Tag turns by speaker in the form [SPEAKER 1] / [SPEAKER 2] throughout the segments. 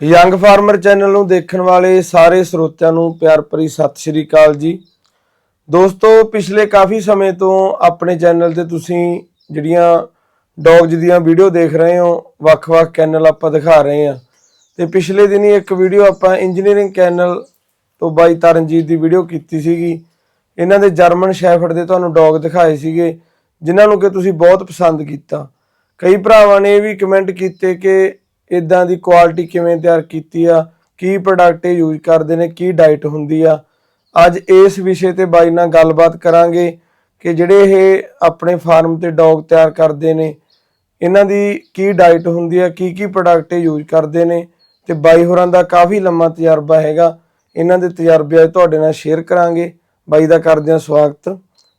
[SPEAKER 1] Young farmer channel ਨੂੰ ਦੇਖਣ ਵਾਲੇ ਸਾਰੇ ਸਰੋਤਿਆਂ ਨੂੰ ਪਿਆਰ ਭਰੀ ਸਤਿ ਸ਼੍ਰੀ ਅਕਾਲ ਜੀ। ਦੋਸਤੋ, ਪਿਛਲੇ ਕਾਫੀ ਸਮੇਂ ਤੋਂ ਆਪਣੇ ਚੈਨਲ ਤੇ ਤੁਸੀਂ ਜਿਹੜੀਆਂ ਡੌਗਸ ਦੀਆਂ ਵੀਡੀਓ ਦੇਖ ਰਹੇ ਹੋ, ਵੱਖ-ਵੱਖ ਚੈਨਲ ਆਪਾਂ ਦਿਖਾ ਰਹੇ ਹਾਂ। ਤੇ ਪਿਛਲੇ ਦਿਨੀ ਇੱਕ ਵੀਡੀਓ ਆਪਾਂ ਇੰਜੀਨੀਅਰਿੰਗ ਚੈਨਲ ਤੋਂ ਬਾਈ ਤਰਨਜੀਤ ਦੀ ਵੀਡੀਓ ਕੀਤੀ ਸੀਗੀ। ਇਹਨਾਂ ਦੇ ਜਰਮਨ ਸ਼ੈਫਰਡ ਦੇ ਤੁਹਾਨੂੰ ਡੌਗ ਦਿਖਾਏ ਸੀਗੇ, ਜਿਨ੍ਹਾਂ ਨੂੰ ਕਿ ਤੁਸੀਂ ਬਹੁਤ ਪਸੰਦ ਕੀਤਾ। ਕਈ ਭਰਾਵਾਂ ਨੇ ਇਹ ਵੀ ਕਮੈਂਟ ਕੀਤੇ ਕਿ ਇਦਾਂ ਦੀ ਕੁਆਲਿਟੀ ਕਿਵੇਂ ਤਿਆਰ ਕੀਤੀ ਆ? ਕੀ ਪ੍ਰੋਡਕਟ ਇਹ ਯੂਜ਼ ਕਰਦੇ ਨੇ? ਕੀ ਡਾਈਟ ਹੁੰਦੀ ਆ? ਅੱਜ ਇਸ ਵਿਸ਼ੇ ਤੇ ਬਾਈ ਨਾਲ ਗੱਲਬਾਤ ਕਰਾਂਗੇ ਕਿ ਜਿਹੜੇ ਇਹ ਆਪਣੇ ਫਾਰਮ ਤੇ ਡੌਗ ਤਿਆਰ ਕਰਦੇ ਨੇ, ਇਹਨਾਂ ਦੀ ਕੀ ਡਾਈਟ ਹੁੰਦੀ ਆ? ਕੀ ਕੀ ਪ੍ਰੋਡਕਟ ਇਹ ਯੂਜ਼ ਕਰਦੇ ਨੇ? ਤੇ ਬਾਈ ਹੋਰਾਂ ਦਾ ਕਾਫੀ ਲੰਮਾ ਤਜਰਬਾ ਹੈਗਾ। ਇਹਨਾਂ ਦੇ ਤਜਰਬੇ ਅੱਜ ਤੁਹਾਡੇ ਨਾਲ ਸ਼ੇਅਰ ਕਰਾਂਗੇ। ਬਾਈ ਦਾ ਕਰਦੇ ਹਾਂ ਸਵਾਗਤ।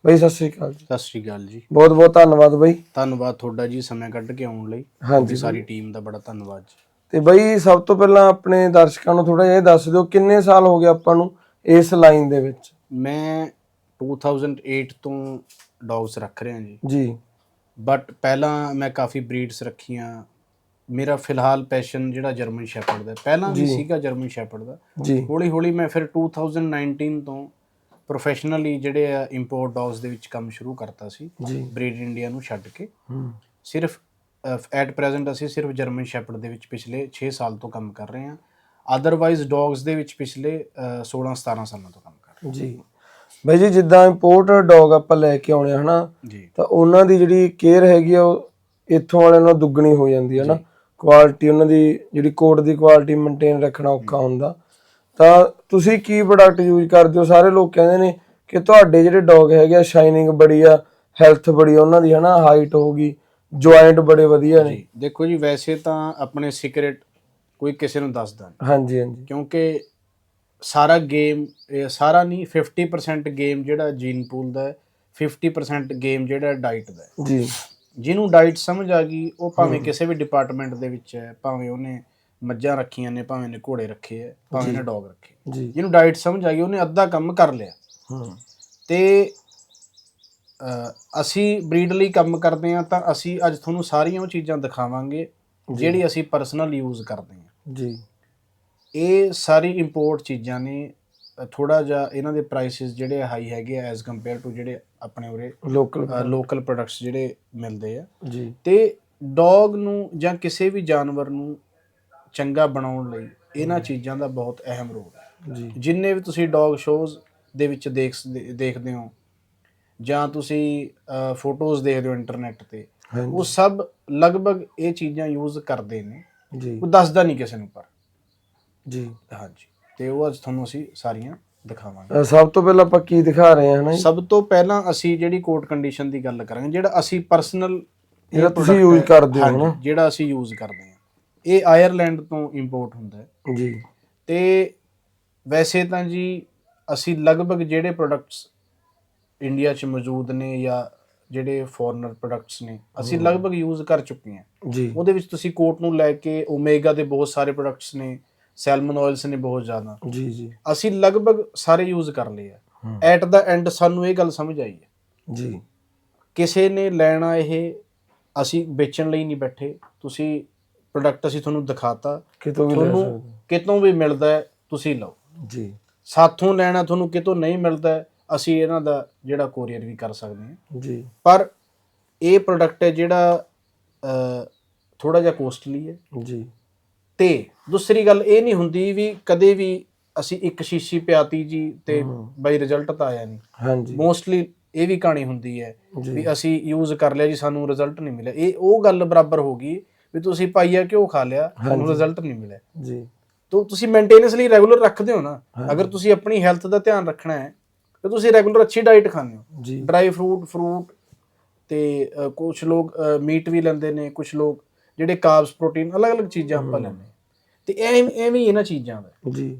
[SPEAKER 1] ਬਾਈ ਸਤਿ ਸ਼੍ਰੀ ਅਕਾਲ ਜੀ।
[SPEAKER 2] ਸਤਿ ਸ਼੍ਰੀ ਅਕਾਲ ਜੀ।
[SPEAKER 1] ਬਹੁਤ ਬਹੁਤ ਧੰਨਵਾਦ ਬਾਈ।
[SPEAKER 2] ਧੰਨਵਾਦ ਤੁਹਾਡਾ ਜੀ ਸਮਾਂ ਕੱਢ ਕੇ ਆਉਣ ਲਈ।
[SPEAKER 1] ਹਾਂਜੀ।
[SPEAKER 2] ਸਾਰੀ ਟੀਮ ਦਾ ਬੜਾ ਧੰਨਵਾਦ ਜੀ।
[SPEAKER 1] ਤੇ ਬਾਈ ਸਭ ਤੋਂ ਪਹਿਲਾਂ ਆਪਣੇ ਦਰਸ਼ਕਾਂ ਨੂੰ ਥੋੜਾ ਜਿਹਾ ਇਹ ਦੱਸ ਦਿਓ ਕਿੰਨੇ ਸਾਲ ਹੋ ਗਏ ਆਪਾਂ ਨੂੰ ਇਸ ਲਾਈਨ ਦੇ ਵਿੱਚ?
[SPEAKER 2] ਮੈਂ 2008 ਤੋਂ ਡੌਗਸ ਰੱਖ ਰਿਹਾ ਜੀ।
[SPEAKER 1] ਜੀ।
[SPEAKER 2] ਬਟ ਪਹਿਲਾਂ ਮੈਂ ਕਾਫੀ ਬਰੀਡਸ ਰੱਖੀਆਂ। ਮੇਰਾ ਫਿਲਹਾਲ ਪੈਸ਼ਨ ਜਿਹੜਾ ਜਰਮਨ ਸ਼ੈਪਰਡ ਦਾ ਹੈ। ਪਹਿਲਾਂ ਵੀ
[SPEAKER 1] ਜੀ।
[SPEAKER 2] ਸੀਗਾ ਜਰਮਨ ਸ਼ੈਪਰਡ ਦਾ।
[SPEAKER 1] ਜੀ।
[SPEAKER 2] ਹੌਲੀ ਹੌਲੀ ਮੈਂ ਫਿਰ 2019 ਤੋਂ ਪ੍ਰੋਫੈਸ਼ਨਲੀ ਜਿਹੜੇ ਆ ਇੰਪੋਰਟ ਡੌਗਸ ਦੇ ਵਿੱਚ ਕੰਮ ਸ਼ੁਰੂ ਕਰਤਾ ਸੀ ਬਰੀਡ ਇੰਡੀਆ ਨੂੰ ਛੱਡ ਕੇ। ਸਿਰਫ ਐਟ ਪ੍ਰੈਜ਼ੈਂਟ ਅਸੀਂ ਸਿਰਫ ਜਰਮਨ ਸ਼ੈਪਰਡ ਦੇ ਵਿੱਚ ਪਿਛਲੇ 6 ਸਾਲ ਤੋਂ ਕੰਮ ਕਰ ਰਹੇ ਹਾਂ। ਅਦਰਵਾਈਜ਼ ਡੌਗਸ ਦੇ ਵਿੱਚ ਪਿਛਲੇ ਅ, 16 17 ਸਾਲਾਂ ਤੋਂ ਕੰਮ ਕਰ ਰਹੇ
[SPEAKER 1] ਜੀ। ਬਾਈ ਜੀ ਜਿੱਦਾਂ ਇੰਪੋਰਟ ਡੌਗ ਆਪਾਂ ਲੈ ਕੇ ਆਉਣੇ ਹਨਾ? ਤਾਂ ਉਹਨਾਂ ਦੀ ਜਿਹੜੀ ਕੇਅਰ ਹੈਗੀ ਆ ਉਹ ਇੱਥੋਂ ਵਾਲਿਆਂ ਨਾਲੋਂ ਦੁੱਗਣੀ ਹੋ ਜਾਂਦੀ ਹੈ ਨਾ ਕੁਆਲਿਟੀ ਉਹਨਾਂ ਦੀ ਜਿਹੜੀ ਕੋਟ ਦੀ ਕੁਆਲਿਟੀ ਮੇਨਟੇਨ ਰੱਖਣਾ ਔਖਾ ਹੁੰਦਾ। ਤਾਂ ਤੁਸੀਂ ਕੀ ਪ੍ਰੋਡਕਟ ਯੂਜ਼ ਕਰਦੇ ਹੋ? ਸਾਰੇ ਲੋਕ ਕਹਿੰਦੇ ਨੇ ਕਿ ਤੁਹਾਡੇ ਜਿਹੜੇ ਡੌਗ ਹੈਗੇ ਆ ਸ਼ਾਈਨਿੰਗ ਬੜੀ ਆ ਹੈਲਥ ਬੜੀ ਆ ਉਹਨਾਂ ਦੀ ਹਨਾ ਹਾਈਟ ਹੋਗੀ ਜੁਆਇੰਟ ਬੜੇ ਵਧੀਆ ਨੇ।
[SPEAKER 2] ਦੇਖੋ ਜੀ ਵੈਸੇ ਤਾਂ ਆਪਣੇ ਸੀਕ੍ਰੇਟ ਕੋਈ ਕਿਸੇ ਨੂੰ ਦੱਸਦਾ ਨਹੀਂ।
[SPEAKER 1] ਹਾਂਜੀ ਹਾਂਜੀ।
[SPEAKER 2] ਕਿਉਂਕਿ ਸਾਰਾ ਗੇਮ ਇਹ ਸਾਰਾ ਨਹੀਂ 50% ਗੇਮ ਜਿਹੜਾ ਜੀਨ ਪੂਲ ਦਾ ਹੈ 50% ਗੇਮ ਜਿਹੜਾ ਡਾਈਟ ਦਾ ਹੈ।
[SPEAKER 1] ਜੀ।
[SPEAKER 2] ਜਿਹਨੂੰ ਡਾਈਟ ਸਮਝ ਆ ਗਈ ਉਹ ਭਾਵੇਂ ਕਿਸੇ ਵੀ ਡਿਪਾਰਟਮੈਂਟ ਦੇ ਵਿੱਚ ਹੈ ਭਾਵੇਂ ਉਹਨੇ ਮੱਝਾਂ ਰੱਖੀਆਂ ਨੇ ਭਾਵੇਂ ਨੇ ਘੋੜੇ ਰੱਖੇ ਹੈ ਭਾਵੇਂ ਨੇ ਡੌਗ ਰੱਖੇ
[SPEAKER 1] ਜੀ।
[SPEAKER 2] ਜਿਹਨੂੰ ਡਾਈਟ ਸਮਝ ਆ ਗਈ ਉਹਨੇ ਅੱਧਾ ਕੰਮ ਕਰ ਲਿਆ।
[SPEAKER 1] ਹੂੰ।
[SPEAKER 2] ਤੇ ਅਸੀਂ ਬਰੀਡ ਲਈ ਕੰਮ ਕਰਦੇ ਆ ਤਾਂ ਅਸੀਂ ਅੱਜ ਤੁਹਾਨੂੰ ਸਾਰੀਆਂ ਉਹ ਚੀਜ਼ਾਂ ਦਿਖਾਵਾਂਗੇ ਜਿਹੜੀ ਅਸੀਂ ਪਰਸਨਲ ਯੂਜ਼ ਕਰਦੇ ਆ
[SPEAKER 1] ਜੀ।
[SPEAKER 2] ਇਹ ਸਾਰੀ ਇੰਪੋਰਟ ਚੀਜ਼ਾਂ ਨੇ ਥੋੜਾ ਜਿਹਾ ਇਹਨਾਂ ਦੇ ਪ੍ਰਾਈਸਿਸ ਜਿਹੜੇ ਹਾਈ ਹੈਗੇ ਆ ਐਜ਼ ਕੰਪੇਅਰ ਟੂ ਜਿਹੜੇ ਆਪਣੇ ਉਰੇ
[SPEAKER 1] ਲੋਕਲ
[SPEAKER 2] ਲੋਕਲ ਪ੍ਰੋਡਕਟਸ ਜਿਹੜੇ ਮਿਲਦੇ ਆ।
[SPEAKER 1] ਜੀ।
[SPEAKER 2] ਤੇ ਡੌਗ ਨੂੰ ਜਾਂ ਕਿਸੇ ਵੀ ਜਾਨਵਰ ਨੂੰ ਚੰਗਾ ਬਣਾਉਣ ਲਈ ਇਹਨਾਂ ਚੀਜ਼ਾਂ ਦਾ ਬਹੁਤ ਅਹਿਮ ਰੋਲ ਹੈ।
[SPEAKER 1] ਜੀ।
[SPEAKER 2] ਜਿੰਨੇ ਵੀ ਤੁਸੀਂ ਡੌਗ ਸ਼ੋਜ਼ ਦੇ ਵਿੱਚ ਦੇਖ ਦੇਖਦੇ ਹੋ ਜਾਂ ਤੁਸੀਂ ਫੋਟੋਜ਼ ਦੇਖਦੇ ਹੋ ਇੰਟਰਨੈਟ ਤੇ ਉਹ ਸਭ ਲਗਭਗ ਇਹ ਚੀਜ਼ਾਂ ਯੂਜ਼ ਕਰਦੇ ਨੇ।
[SPEAKER 1] ਜੀ।
[SPEAKER 2] ਉਹ ਦੱਸਦਾ ਨਹੀਂ ਕਿਸੇ ਨੂੰ ਪਰ।
[SPEAKER 1] ਜੀ।
[SPEAKER 2] ਹਾਂਜੀ। ਤੇ ਉਹ ਅੱਜ ਤੁਹਾਨੂੰ ਅਸੀਂ ਸਾਰੀਆਂ ਦਿਖਾਵਾਂਗੇ।
[SPEAKER 1] ਸਭ ਤੋਂ ਪਹਿਲਾਂ ਆਪਾਂ ਕੀ ਦਿਖਾ ਰਹੇ ਹਾਂ?
[SPEAKER 2] ਸਭ ਤੋਂ ਪਹਿਲਾਂ ਅਸੀਂ ਜਿਹੜੀ ਕੋਟ ਕੰਡੀਸ਼ਨ ਦੀ ਗੱਲ ਕਰਾਂਗੇ ਜਿਹੜਾ ਅਸੀਂ ਪਰਸਨਲ
[SPEAKER 1] ਜਿਹੜਾ ਤੁਸੀਂ use ਕਰਦੇ ਹੋ ਨਾ।
[SPEAKER 2] ਜਿਹੜਾ ਅਸੀਂ ਯੂਜ਼ ਕਰਦੇ ਹਾਂ। ਇਹ ਆਇਰਲੈਂਡ ਤੋਂ ਇੰਪੋਰਟ ਹੁੰਦਾ ਹੈ।
[SPEAKER 1] ਜੀ।
[SPEAKER 2] ਤੇ ਵੈਸੇ ਤਾਂ ਜੀ ਅਸੀਂ ਲਗਭਗ ਜਿਹੜੇ ਪ੍ਰੋਡਕਟਸ ਇੰਡੀਆ 'ਚ ਮੌਜੂਦ ਨੇ ਜਾਂ ਜਿਹੜੇ ਫੋਰਨਰ ਪ੍ਰੋਡਕਟਸ ਨੇ ਅਸੀਂ ਲਗਭਗ ਯੂਜ਼ ਕਰ ਚੁੱਕੇ ਹਾਂ।
[SPEAKER 1] ਜੀ।
[SPEAKER 2] ਉਹਦੇ ਵਿੱਚ ਤੁਸੀਂ ਕੋਟ ਨੂੰ ਲੈ ਕੇ ਓਮੇਗਾ ਦੇ ਬਹੁਤ ਸਾਰੇ ਪ੍ਰੋਡਕਟਸ ਨੇ ਸੈਲਮਨ ਆਇਲਸ ਨੇ ਬਹੁਤ ਜ਼ਿਆਦਾ।
[SPEAKER 1] ਜੀ ਜੀ।
[SPEAKER 2] ਅਸੀਂ ਲਗਭਗ ਸਾਰੇ ਯੂਜ਼ ਕਰ ਲਏ ਆ। ਐਟ ਦਾ ਐਂਡ ਸਾਨੂੰ ਇਹ ਗੱਲ ਸਮਝ ਆਈ ਹੈ।
[SPEAKER 1] ਜੀ।
[SPEAKER 2] ਕਿਸੇ ਨੇ ਲੈਣਾ ਇਹ ਅਸੀਂ ਵੇਚਣ ਲਈ ਨਹੀਂ ਬੈਠੇ। ਤੁਸੀਂ ਪ੍ਰੋਡਕਟ ਅਸੀਂ ਤੁਹਾਨੂੰ ਦਿਖਾਤਾ
[SPEAKER 1] ਕਿਤੋਂ ਵੀ ਲੈ
[SPEAKER 2] ਤੁਹਾਨੂੰ
[SPEAKER 1] ਸਕਦੇ।
[SPEAKER 2] ਕਿਤੋਂ ਵੀ ਮਿਲਦਾ ਹੈ ਤੁਸੀਂ ਲਓ।
[SPEAKER 1] ਜੀ।
[SPEAKER 2] ਸਾਥੋਂ ਲੈਣਾ ਤੁਹਾਨੂੰ ਕਿਤੋਂ ਨਹੀਂ ਮਿਲਦਾ ਹੈ, ਅਸੀਂ ਇਹਨਾਂ ਦਾ ਜਿਹੜਾ ਕੋਰੀਅਰ ਵੀ ਕਰ ਸਕਦੇ ਹਾਂ।
[SPEAKER 1] ਜੀ।
[SPEAKER 2] ਪਰ ਇਹ ਪ੍ਰੋਡਕਟ ਹੈ ਜਿਹੜਾ ਥੋੜਾ ਜਿਹਾ ਕੋਸਟਲੀ ਹੈ।
[SPEAKER 1] ਜੀ।
[SPEAKER 2] ਤੇ ਦੂਸਰੀ ਗੱਲ ਇਹ ਨਹੀਂ ਹੁੰਦੀ ਵੀ ਕਦੇ ਵੀ ਅਸੀਂ ਇੱਕ ਸ਼ੀਸ਼ੀ ਪਿਆਤੀ ਜੀ ਤੇ
[SPEAKER 1] ਹਮ।
[SPEAKER 2] ਬਈ ਰਿਜ਼ਲਟ ਤਾਂ ਆਇਆ ਨਹੀਂ।
[SPEAKER 1] ਹਾਂਜੀ।
[SPEAKER 2] ਮੋਸਟਲੀ ਇਹ ਵੀ ਕਹਾਣੀ ਹੁੰਦੀ ਹੈ
[SPEAKER 1] ਜੀ।
[SPEAKER 2] ਵੀ ਅਸੀਂ ਯੂਜ਼ ਕਰ ਲਿਆ ਜੀ ਸਾਨੂੰ ਰਿਜ਼ਲਟ ਨਹੀਂ ਮਿਲਿਆ। ਇਹ ਉਹ ਗੱਲ ਬਰਾਬਰ ਹੋ ਗਈ ਵੀ ਤੁਸੀਂ ਪਾਈਆ ਕਿਉਂ ਖਾ ਲਿਆ ਤੁਹਾਨੂੰ। ਰਿਜ਼ਲਟ ਨਹੀਂ ਮਿਲਿਆ
[SPEAKER 1] ਜੀ
[SPEAKER 2] ਤਾਂ ਤੁਸੀਂ ਮੇਨਟੇਨੈਂਸਲੀ ਰੈਗੂਲਰ ਰੱਖਦੇ ਹੋ ਨਾ। ਅਗਰ ਤੁਸੀਂ ਆਪਣੀ ਹੈਲਥ ਦਾ ਧਿਆਨ ਰੱਖਣਾ ਹੈ ਤਾਂ ਤੁਸੀਂ ਰੈਗੂਲਰ ਅੱਛੀ ਡਾਈਟ ਖਾਂਦੇ ਹੋ ਡਰਾਈ ਫਰੂਟ ਫਰੂਟ ਤੇ ਕੁਝ ਲੋਕ ਮੀਟ ਵੀ ਲੈਂਦੇ ਨੇ ਕੁਝ ਲੋਕ ਜਿਹੜੇ ਕਾਰਬਸ ਪ੍ਰੋਟੀਨ ਅਲੱਗ-ਅਲੱਗ ਚੀਜ਼ਾਂ ਆਪਾਂ। ਲੈਂਦੇ। ਤੇ ਐਵੇਂ ਐਵੇਂ ਇਹਨਾਂ ਚੀਜ਼ਾਂ ਦਾ
[SPEAKER 1] ਜੀ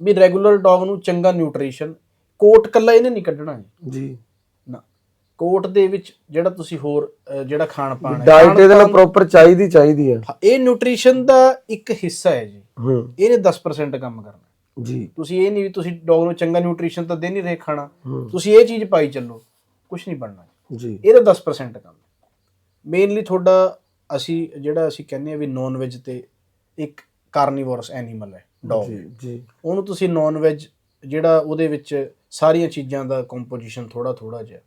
[SPEAKER 2] ਵੀ ਰੈਗੂਲਰ ਡੌਗ ਨੂੰ ਚੰਗਾ ਨਿਊਟ੍ਰੀਸ਼ਨ ਕੋਟ ਕੱਲਾ ਇਹਨੇ ਨਹੀਂ ਕੱਢਣਾ ਜੀ ਕੋਟ ਦੇ ਵਿੱਚ ਜਿਹੜਾ ਤੁਸੀਂ ਹੋਰ ਜਿਹੜਾ ਖਾਣ ਪਾਣ ਹੈ।
[SPEAKER 1] ਡਾਈਟ ਇਹਦੇ ਨਾਲ ਪ੍ਰੋਪਰ ਚਾਹੀਦੀ ਚਾਹੀਦੀ
[SPEAKER 2] ਹਾਂ, ਇਹ ਨਿਊਟ੍ਰੀਸ਼ਨ ਦਾ ਇੱਕ ਹਿੱਸਾ ਹੈ ਜੀ। ਇਹਨੇ 10% ਕੰਮ ਕਰਨਾ।
[SPEAKER 1] ਜੀ।
[SPEAKER 2] ਤੁਸੀਂ ਇਹ ਨਹੀਂ ਵੀ ਤੁਸੀਂ ਡੌਗ ਨੂੰ ਚੰਗਾ ਨਿਊਟ੍ਰੀਸ਼ਨ ਤਾਂ ਦੇ ਨਹੀਂ ਰਹੇ ਖਾਣਾ। ਤੁਸੀਂ ਇਹ ਚੀਜ਼ ਪਾਈ ਚੱਲੋ ਕੁਝ ਨਹੀਂ ਬਣਨਾ।
[SPEAKER 1] ਜੀ।
[SPEAKER 2] ਇਹਦਾ 10% ਕੰਮ ਮੇਨਲੀ ਤੁਹਾਡਾ ਅਸੀਂ ਜਿਹੜਾ ਅਸੀਂ ਕਹਿੰਦੇ ਆ ਵੀ ਨੌਨ ਵੈਜ ਤੇ ਇੱਕ ਕਾਰਨੀਵੋਰਸ ਐਨੀਮਲ ਹੈ ਡੌਗ
[SPEAKER 1] ਜੀ ਜੀ।
[SPEAKER 2] ਉਹਨੂੰ ਤੁਸੀਂ ਨਾਨ ਵੈਜ ਜਿਹੜਾ ਉਹਦੇ ਵਿੱਚ ਸਾਰੀਆਂ ਚੀਜ਼ਾਂ ਦਾ ਕੰਪੋਜੀਸ਼ਨ ਥੋੜਾ ਥੋੜਾ ਜਿਹਾ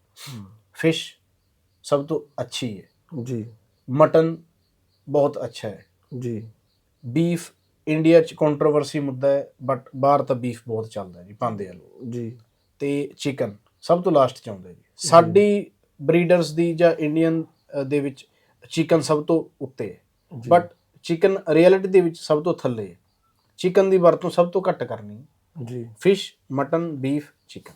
[SPEAKER 2] ਫਿਸ਼ ਸਭ ਤੋਂ ਅੱਛੀ ਹੈ
[SPEAKER 1] ਜੀ
[SPEAKER 2] ਮਟਨ ਬਹੁਤ ਅੱਛਾ ਹੈ
[SPEAKER 1] ਜੀ
[SPEAKER 2] ਬੀਫ ਇੰਡੀਆ ਚ ਕੰਟਰੋਵਰਸੀ ਮੁੱਦਾ ਹੈ ਬਟ ਬਾਹਰ ਤਾਂ ਬੀਫ ਬਹੁਤ ਚੱਲਦਾ ਜੀ ਪਾਉਂਦੇ ਆ ਲੋਕ
[SPEAKER 1] ਜੀ
[SPEAKER 2] ਤੇ ਚਿਕਨ ਸਭ ਤੋਂ ਲਾਸਟ ਚ ਆਉਂਦਾ ਜੀ ਸਾਡੀ ਬਰੀਡਰਸ ਦੀ ਜਾਂ ਇੰਡੀਅਨ ਦੇ ਵਿੱਚ ਚਿਕਨ ਸਭ ਤੋਂ ਉੱਤੇ ਹੈ। ਬਟ ਚਿਕਨ ਰਿਐਲਿਟੀ ਦੇ ਵਿੱਚ ਸਭ ਤੋਂ ਥੱਲੇ ਹੈ ਚਿਕਨ ਦੀ ਵਰਤੋਂ ਸਭ ਤੋਂ ਘੱਟ ਕਰਨੀ ਹੈ
[SPEAKER 1] ਜੀ
[SPEAKER 2] fish mutton beef chicken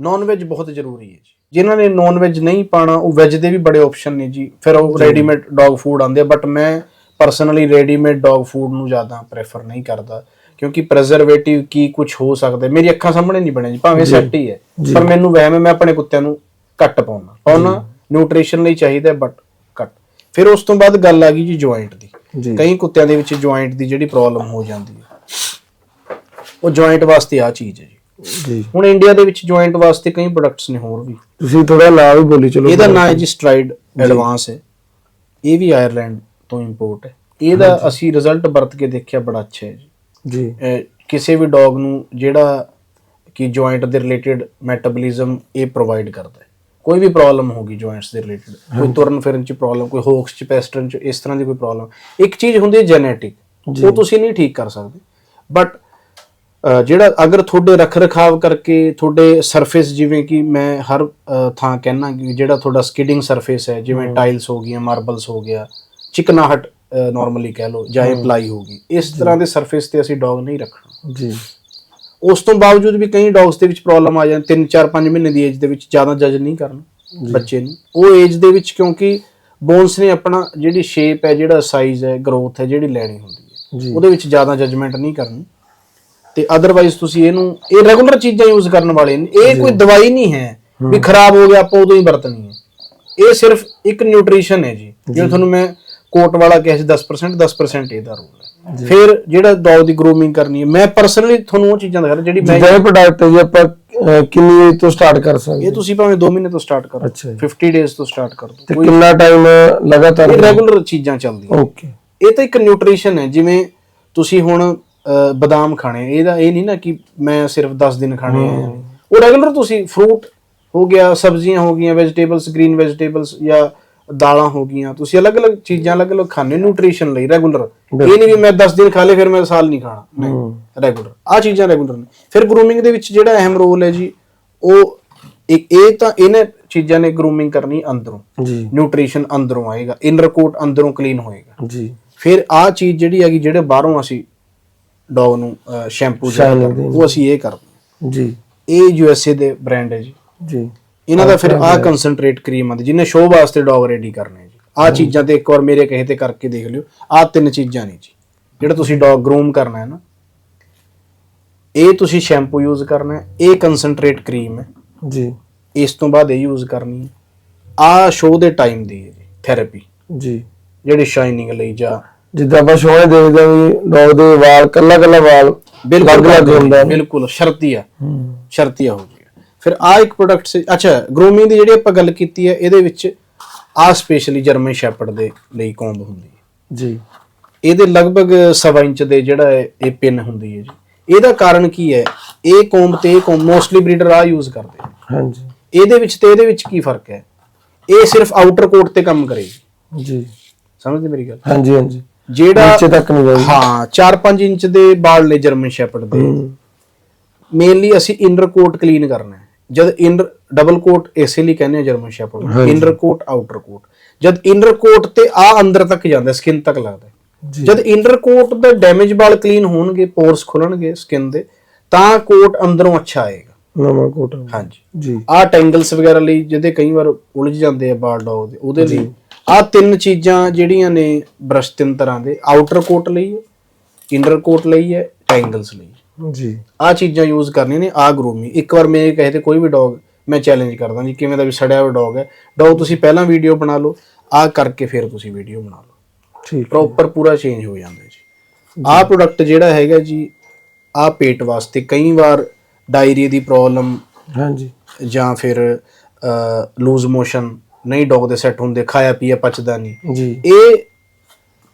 [SPEAKER 2] non veg ਬਹੁਤ ਜ਼ਰੂਰੀ ਹੈ ਜੀ ਜਿਨ੍ਹਾਂ ਨੇ ਨਾਨ ਵੈਜ ਨਹੀਂ ਪਾਣਾ ਉਹ ਵੈਜ ਦੇ ਵੀ ਬੜੇ ਆਪਸ਼ਨ ਨੇ ਜੀ। ਫਿਰ ਉਹ ਰੈਡੀਮੇਡ ਡੌਗ ਫੂਡ ਆਉਂਦੇ ਆ ਬਟ ਮੈਂ ਪਰਸਨਲੀ ਰੈਡੀਮੇਡ ਡੌਗ ਫੂਡ ਨੂੰ ਜ਼ਿਆਦਾ ਪ੍ਰੇਫਰ ਨਹੀਂ ਕਰਦਾ ਕਿਉਂਕਿ ਪ੍ਰੈਜ਼ਰਵੇਟਿਵ ਕੀ ਕੁਝ ਹੋ ਸਕਦਾ। ਮੇਰੀ ਅੱਖਾਂ ਸਾਹਮਣੇ ਨਹੀਂ ਬਣਿਆ ਜੀ ਭਾਵੇਂ ਸੈੱਟ ਹੀ। ਪਰ ਮੈਨੂੰ ਵਹਿਮ ਹੈ ਮੈਂ ਆਪਣੇ ਕੁੱਤਿਆਂ ਨੂੰ ਘੱਟ ਪਾਉਣਾ ਪਾਉਣਾ ਨਿਊਟ੍ਰੀਸ਼ਨ ਲਈ ਚਾਹੀਦਾ ਬਟ ਘੱਟ। ਫਿਰ ਉਸ ਤੋਂ ਬਾਅਦ ਗੱਲ ਆ ਗਈ ਜੀ ਜੁਆਇੰਟ ਦੀ। ਕਈ ਕੁੱਤਿਆਂ ਦੇ ਵਿੱਚ ਜੁਆਇੰਟ ਦੀ ਜਿਹੜੀ ਪ੍ਰੋਬਲਮ ਹੋ ਜਾਂਦੀ ਹੈ। ਉਹ ਜੁਆਇੰਟ ਵਾਸਤੇ ਆ ਚੀਜ਼ ਹੈ ਜੀ। ਹੁਣ ਇੰਡੀਆ ਦੇ ਵਿੱਚ ਜੁਆਇੰਟ ਵਾਸਤੇ ਕਈ ਪ੍ਰੋਡਕਟਸ ਨੇ ਹੋਰ ਵੀ।
[SPEAKER 1] ਤੁਸੀਂ ਥੋੜਾ ਨਾਮ ਵੀ ਬੋਲੀ ਚਲੋ।
[SPEAKER 2] ਇਹਦਾ ਨਾਮ ਹੈ ਜੀ ਸਟਰਾਈਡ ਐਡਵਾਂਸ ਹੈ। ਇਹ ਵੀ ਆਇਰਲੈਂਡ ਤੋਂ ਇੰਪੋਰਟ ਹੈ। ਇਹਦਾ ਅਸੀਂ ਰਿਜ਼ਲਟ ਵਰਤ ਕੇ ਦੇਖਿਆ ਬੜਾ ਅੱਛਾ ਹੈ ਜੀ। ਕਿਸੇ ਵੀ ਡੌਗ ਨੂੰ ਜਿਹੜਾ ਕਿ ਜੁਆਇੰਟ ਦੇ ਰਿਲੇਟਡ ਮੈਟਾਬੋਲਿਜ਼ਮ ਇਹ ਪ੍ਰੋਵਾਈਡ ਕਰਦਾ ਹੈ। ਕੋਈ ਵੀ ਪ੍ਰੋਬਲਮ ਹੋਗੀ ਜੁਆਇੰਟਸ ਦੇ ਰਿਲੇਟਡ ਕੋਈ ਤੁਰਨ ਫਿਰਨ ਚ ਪ੍ਰੋਬਲਮ ਕੋਈ ਹੋਕਸ ਚ ਪੈਸਟਰਨ ਚ ਇਸ ਤਰ੍ਹਾਂ ਦੀ ਕੋਈ ਪ੍ਰੋਬਲਮ ਇੱਕ ਚੀਜ਼ ਹੁੰਦੀ ਹੈ ਜੈਨੇਟਿਕ। ਉਹ ਤੁਸੀਂ ਨਹੀਂ ਠੀਕ ਕਰ ਸਕਦੇ। ਬਟ ਜਿਹੜਾ ਅਗਰ ਤੁਹਾਡੇ ਰੱਖ ਰਖਾਵ ਕਰਕੇ ਤੁਹਾਡੇ ਸਰਫੇਸ ਜਿਵੇਂ ਕਿ ਮੈਂ ਹਰ ਥਾਂ ਕਹਿਣਾ ਕਿ ਜਿਹੜਾ ਤੁਹਾਡਾ ਸਕਿਡਿੰਗ ਸਰਫੇਸ ਹੈ ਜਿਵੇਂ ਟਾਈਲਸ ਹੋ ਗਈਆਂ ਮਾਰਬਲਸ ਹੋ ਗਿਆ ਚਿਕਨਾਹਟ ਨਾਰਮਲੀ ਕਹਿ ਲਓ ਜਾਂ ਇਹ ਪਲਾਈ ਹੋ ਗਈ ਇਸ ਤਰ੍ਹਾਂ ਦੇ ਸਰਫੇਸ ਤੇ ਅਸੀਂ ਡੌਗ ਨਹੀਂ ਰੱਖਣਾ।
[SPEAKER 1] ਜੀ।
[SPEAKER 2] ਉਸ ਤੋਂ ਬਾਵਜੂਦ ਵੀ ਕਈ ਡੌਗਸ ਦੇ ਵਿੱਚ ਪ੍ਰੋਬਲਮ ਆ ਜਾਂਦੀ 3 4 5 ਮਹੀਨੇ ਦੀ ਏਜ ਦੇ ਵਿੱਚ ਜ਼ਿਆਦਾ ਜਜ ਨਹੀਂ ਕਰਨਾ ਬੱਚੇ ਨੂੰ। ਉਹ ਏਜ ਦੇ ਵਿੱਚ ਕਿਉਂਕਿ ਬੋਨਸ ਨੇ ਆਪਣਾ ਜਿਹੜੀ ਸ਼ੇਪ ਹੈ ਜਿਹੜਾ ਸਾਈਜ਼ ਹੈ ਗਰੋਥ ਹੈ ਜਿਹੜੀ ਲੈਣੀ ਹੁੰਦੀ ਹੈ ਉਹਦੇ ਵਿੱਚ ਜ਼ਿਆਦਾ ਜਜਮੈਂਟ ਨਹੀਂ ਕਰਨੀ। ਤੇ ਅਦਰਵਾਈਜ਼ ਤੁਸੀਂ ਇਹਨੂੰ ਇਹ ਰੈਗੂਲਰ ਚੀਜ਼ਾਂ ਯੂਜ਼ ਕਰਨ ਵਾਲੇ ਨੇ। ਇਹ ਕੋਈ ਦਵਾਈ ਨਹੀਂ ਹੈ ਵੀ ਖਰਾਬ ਹੋ ਗਿਆ ਆਪਾਂ ਉਦੋਂ ਹੀ ਵਰਤਣੀ ਹੈ। ਇਹ ਸਿਰਫ ਇੱਕ ਨਿਊਟ੍ਰੀਸ਼ਨ ਹੈ ਜੀ। ਜਿਵੇਂ ਤੁਹਾਨੂੰ ਮੈਂ ਕੋਟ ਵਾਲਾ ਕਿਹਾ ਸੀ 10% 10% ਇਹਦਾ ਰੋਲ ਹੈ। ਫਿਰ ਜਿਹੜਾ ਡੌਗ ਦੀ ਗਰੂਮਿੰਗ ਕਰਨੀ ਹੈ ਮੈਂ ਪਰਸਨਲੀ ਤੁਹਾਨੂੰ ਉਹ ਚੀਜ਼ਾਂ ਦਿਖਾ ਰਿਹਾ ਜਿਹੜੀ ਮੈਂ
[SPEAKER 1] ਜਿਹੜਾ ਪ੍ਰੋਡਕਟ ਜੀ ਆਪਾਂ ਕਿੰਨੀ ਏਜ ਤੋਂ ਸਟਾਰਟ ਕਰ ਸਕਦੇ
[SPEAKER 2] ਇਹ ਤੁਸੀਂ ਭਾਵੇਂ 2 ਮਹੀਨੇ ਤੋਂ ਸਟਾਰਟ ਕਰੋ।
[SPEAKER 1] ਅੱਛਾ ਜੀ।
[SPEAKER 2] 50 ਡੇਜ਼ ਤੋਂ ਸਟਾਰਟ ਕਰ
[SPEAKER 1] ਤੇ
[SPEAKER 2] ਦਿਓ
[SPEAKER 1] ਕਿੰਨਾ ਟਾਈਮ ਲਗਾਤਾਰ
[SPEAKER 2] ਇਹ ਰੈਗੂਲਰ ਚੀਜ਼ਾਂ ਚੱਲਦੀਆਂ।
[SPEAKER 1] ਓਕੇ
[SPEAKER 2] ਇਹ ਤਾਂ ਇੱਕ ਨਿਊਟ੍ਰੀਸ਼ਨ ਹੈ ਜਿਵੇਂ ਤੁਸੀਂ ਹੁਣ ਬਦਾਮ ਖਾਣੇ ਇਹਦਾ ਇਹ ਨਹੀਂ ਨਾ ਕਿ ਮੈਂ ਸਿਰਫ 10 ਦਿਨ ਖਾਣੇ ਆ। ਉਹ ਰੈਗੂਲਰ ਤੁਸੀਂ ਫਰੂਟ ਹੋ ਗਿਆ ਸਬਜ਼ੀਆਂ ਹੋ ਗਈਆਂ ਵੈਜੀਟੇਬਲਸ ਗ੍ਰੀਨ ਵੈਜੀਟੇਬਲਸ ਜਾਂ ਦਾਲਾਂ ਹੋ ਗਈਆਂ ਤੁਸੀਂ ਅਲੱਗ-ਅਲੱਗ ਚੀਜ਼ਾਂ ਅਲੱਗ-ਅਲੱਗ ਖਾਣੇ ਨਿਊਟ੍ਰੀਸ਼ਨ ਲਈ ਰੈਗੂਲਰ ਇਹ ਨਹੀਂ ਵੀ ਮੈਂ 10 ਦਿਨ ਖਾ ਲੇ ਫਿਰ ਮੈਂ ਸਾਲ ਨਹੀਂ ਖਾਣਾ। ਨਹੀਂ ਰੈਗੂਲਰ ਆ ਚੀਜ਼ਾਂ ਰੈਗੂਲਰ ਨੇ। ਫਿਰ ਗਰੂਮਿੰਗ ਦੇ ਵਿੱਚ ਜਿਹੜਾ ਅਹਿਮ ਰੋਲ ਹੈ ਜੀ ਉਹ ਇੱਕ ਇਹ ਤਾਂ ਇਹਨਾਂ ਚੀਜ਼ਾਂ ਨੇ ਗਰੂਮਿੰਗ ਕਰਨੀ ਅੰਦਰੋਂ।
[SPEAKER 1] ਜੀ।
[SPEAKER 2] ਨਿਊਟ੍ਰੀਸ਼ਨ ਅੰਦਰੋਂ ਆਏਗਾ। ਇਨਰ ਕੋਟ ਅੰਦਰੋਂ ਕਲੀਨ ਹੋਏਗਾ।
[SPEAKER 1] ਜੀ।
[SPEAKER 2] ਫਿਰ ਆ ਚੀਜ਼ ਜਿਹੜੀ ਹੈਗੀ ਜਿਹੜੇ ਬਾਹਰੋਂ ਅਸੀਂ ਡੌਗ ਨੂੰ ਸ਼ੈਂਪੂ
[SPEAKER 1] Shining ਦੇਣੀ।
[SPEAKER 2] ਉਹ ਅਸੀਂ ਇਹ ਕਰਦੇ
[SPEAKER 1] ਜੀ।
[SPEAKER 2] ਇਹ ਯੂ ਐਸ ਏ ਦੇ ਬ੍ਰਾਂਡ ਹੈ ਜੀ।
[SPEAKER 1] ਜੀ।
[SPEAKER 2] ਇਹਨਾਂ ਦਾ ਫਿਰ ਆ ਕਨਸੈਂਟਰੇਟ ਕਰੀਮ ਆਂਦੀ ਜਿਹਨੇ ਸ਼ੋਅ ਵਾਸਤੇ ਡੌਗ ਰੈਡੀ ਕਰਨੇ ਜੀ। ਆ ਚੀਜ਼ਾਂ ਤੇ ਇੱਕ ਵਾਰ ਮੇਰੇ ਕਹੇ ਤੇ ਕਰਕੇ ਦੇਖ ਲਿਓ। ਆ ਤਿੰਨ ਚੀਜ਼ਾਂ ਨੇ ਜੀ। ਜਿਹੜਾ ਤੁਸੀਂ ਡੌਗ ਗਰੂਮ ਕਰਨਾ ਹੈ ਨਾ ਇਹ ਤੁਸੀਂ ਸ਼ੈਂਪੂ ਯੂਜ਼ ਕਰਨਾ ਹੈ। ਇਹ ਕਨਸੈਂਟਰੇਟ ਕਰੀਮ ਹੈ।
[SPEAKER 1] ਜੀ।
[SPEAKER 2] ਇਸ ਤੋਂ ਬਾਅਦ ਇਹ ਯੂਜ਼ ਕਰਨੀ ਹੈ। ਆ ਸ਼ੋਅ ਦੇ ਟਾਈਮ ਦੀ ਹੈ ਜੀ ਥੈਰੇਪੀ
[SPEAKER 1] ਜੀ।
[SPEAKER 2] ਜਿਹੜੀ ਸ਼ਾਈਨਿੰਗ ਲਈ ਜਾਂ
[SPEAKER 1] ਜਿੱਦਾਂ ਆਪਾਂ ਸੋਹਣੇ ਦੇਖਦੇ ਹਾਂ ਵੀ ਡੌਗ ਦੇ ਵਾਲ ਕੱਲਾ ਕੱਲਾ ਵਾਲ
[SPEAKER 2] ਬਿਲਕੁਲ
[SPEAKER 1] ਅਲੱਗ ਹੁੰਦਾ। ਹੈ।
[SPEAKER 2] ਬਿਲਕੁਲ ਸ਼ਰਤੀਆ
[SPEAKER 1] ਹੂੰ।
[SPEAKER 2] ਸ਼ਰਤੀਆ ਹੋ ਗਈ। ਫਿਰ ਆ ਇੱਕ ਪ੍ਰੋਡਕਟ ਸੀ ਅੱਛਾ ਗਰੂਮਿੰਗ ਦੀ ਜਿਹੜੀ ਆਪਾਂ ਗੱਲ ਕੀਤੀ ਹੈ ਇਹਦੇ ਵਿੱਚ ਆ ਸਪੈਸ਼ਲੀ ਜਰਮਨ ਸ਼ੈਪਰਡ ਦੇ ਲਈ ਕੋਂਬ ਹੁੰਦੀ ਹੈ।
[SPEAKER 1] ਜੀ।
[SPEAKER 2] ਇਹਦੇ ਲਗਭਗ 1.5 ਇੰਚ ਦੇ ਜਿਹੜਾ ਹੈ ਇਹ ਪਿਨ ਹੁੰਦੀ ਹੈ ਜੀ। ਇਹਦਾ ਕਾਰਨ ਕੀ ਹੈ? ਇਹ ਕੋਂਬ ਤੇ ਇਹ ਕੋਂਬ ਮੋਸਟਲੀ ਬਰੀਡਰ ਆ ਯੂਜ਼ ਕਰਦੇ ਆ।
[SPEAKER 1] ਹਾਂਜੀ।
[SPEAKER 2] ਇਹਦੇ ਵਿੱਚ ਤੇ ਇਹਦੇ ਵਿੱਚ ਕੀ ਫ਼ਰਕ ਹੈ? ਇਹ ਸਿਰਫ ਆਊਟਰ ਕੋਟ ਤੇ ਕੰਮ ਕਰੇਗੀ
[SPEAKER 1] ਜੀ।
[SPEAKER 2] ਸਮਝਦੇ ਮੇਰੀ ਗੱਲ?
[SPEAKER 1] ਹਾਂਜੀ ਹਾਂਜੀ।
[SPEAKER 2] ਜਿਹੜਾ
[SPEAKER 1] ਨੀਚੇ ਤੱਕ ਨਹੀਂ ਜਾਊਗੀ।
[SPEAKER 2] ਹਾਂ 4-5 ਇੰਚ ਦੇ ਬਾਲ ਨੇ ਜਰਮਨ ਸ਼ੈਪਰਡ ਦੇ। ਮੇਨਲੀ ਅਸੀਂ ਇਨਰ ਕੋਟ ਕਲੀਨ ਕਰਨਾ ਹੈ। ਜਦ ਇਨਰ ਡਬਲ ਕੋਟ ਇਸੇ ਲਈ ਕਹਿੰਦੇ ਆ German shepherd. Inner coat outer coat ਜਦ ਇਨਰ ਕੋਟ ਤੇ ਆ ਅੰਦਰ ਤੱਕ ਜਾਂਦਾ ਸਕਿਨ ਤੱਕ ਲੱਗਦਾ ਜਦ ਇਨਰ ਕੋਟ ਦਾ ਡੈਮੇਜ ਵਾਲ ਕਲੀਨ ਹੋਣਗੇ ਪੋਰਸ ਖੁੱਲਣਗੇ ਸਕਿਨ ਦੇ ਤਾਂ ਕੋਟ ਅੰਦਰੋਂ ਅੱਛਾ ਆਏਗਾ।
[SPEAKER 1] ਨਵਾਂ ਕੋਟ
[SPEAKER 2] ਹਾਂਜੀ।
[SPEAKER 1] ਜੀ।
[SPEAKER 2] ਆ ਟੈਂਗਲਸ ਵਗੈਰਾ ਲਈ ਜਿਹਦੇ ਕਈ ਵਾਰ ਉਲਝ ਜਾਂਦੇ ਆ ਬਾਲ ਡੌਗ ਦੇ ਉਹਦੇ ਲਈ ਆ ਤਿੰਨ ਚੀਜ਼ਾਂ ਜਿਹੜੀਆਂ ਨੇ ਬ੍ਰਸ਼ ਤਿੰਨ ਤਰ੍ਹਾਂ ਦੇ ਆਊਟਰ ਕੋਟ ਲਈ ਹੈ ਇਨਰ ਕੋਟ ਲਈ ਹੈ ਟੈਂਗਲਸ ਲਈ
[SPEAKER 1] ਜੀ।
[SPEAKER 2] ਆ ਚੀਜ਼ਾਂ ਯੂਜ਼ ਕਰਨੀਆਂ ਨੇ ਆ ਗਰੂਮਿੰਗ ਇੱਕ ਵਾਰ ਮੇਰੇ ਕਹੇ ਤੇ ਕੋਈ ਵੀ ਡੌਗ ਮੈਂ ਚੈਲੰਜ ਕਰਦਾ ਜੀ ਕਿਵੇਂ ਦਾ ਵੀ ਸੜਿਆ ਹੋਇਆ ਡੌਗ ਹੈ। ਡੌਗ ਤੁਸੀਂ ਪਹਿਲਾਂ ਵੀਡੀਓ ਬਣਾ ਲਓ ਆ ਕਰਕੇ ਫਿਰ ਤੁਸੀਂ ਵੀਡੀਓ ਬਣਾ ਲਓ।
[SPEAKER 1] ਠੀਕ
[SPEAKER 2] ਪ੍ਰੋਪਰ ਪੂਰਾ ਚੇਂਜ ਹੋ ਜਾਂਦਾ ਜੀ। ਆ ਪ੍ਰੋਡਕਟ ਜਿਹੜਾ ਹੈਗਾ ਜੀ ਆ ਪੇਟ ਵਾਸਤੇ ਕਈ ਵਾਰ ਡਾਇਰੀਆ ਦੀ ਪ੍ਰੋਬਲਮ
[SPEAKER 1] ਹਾਂਜੀ।
[SPEAKER 2] ਜਾਂ ਫਿਰ ਲੂਜ਼ ਮੋਸ਼ਨ ਨਹੀਂ ਡੌਗ ਦੇ ਸੈੱਟ ਹੁੰਦੇ ਖਾਇਆ ਪੀਆ ਪਚਦਾ ਨਹੀਂ।
[SPEAKER 1] ਜੀ।
[SPEAKER 2] ਇਹ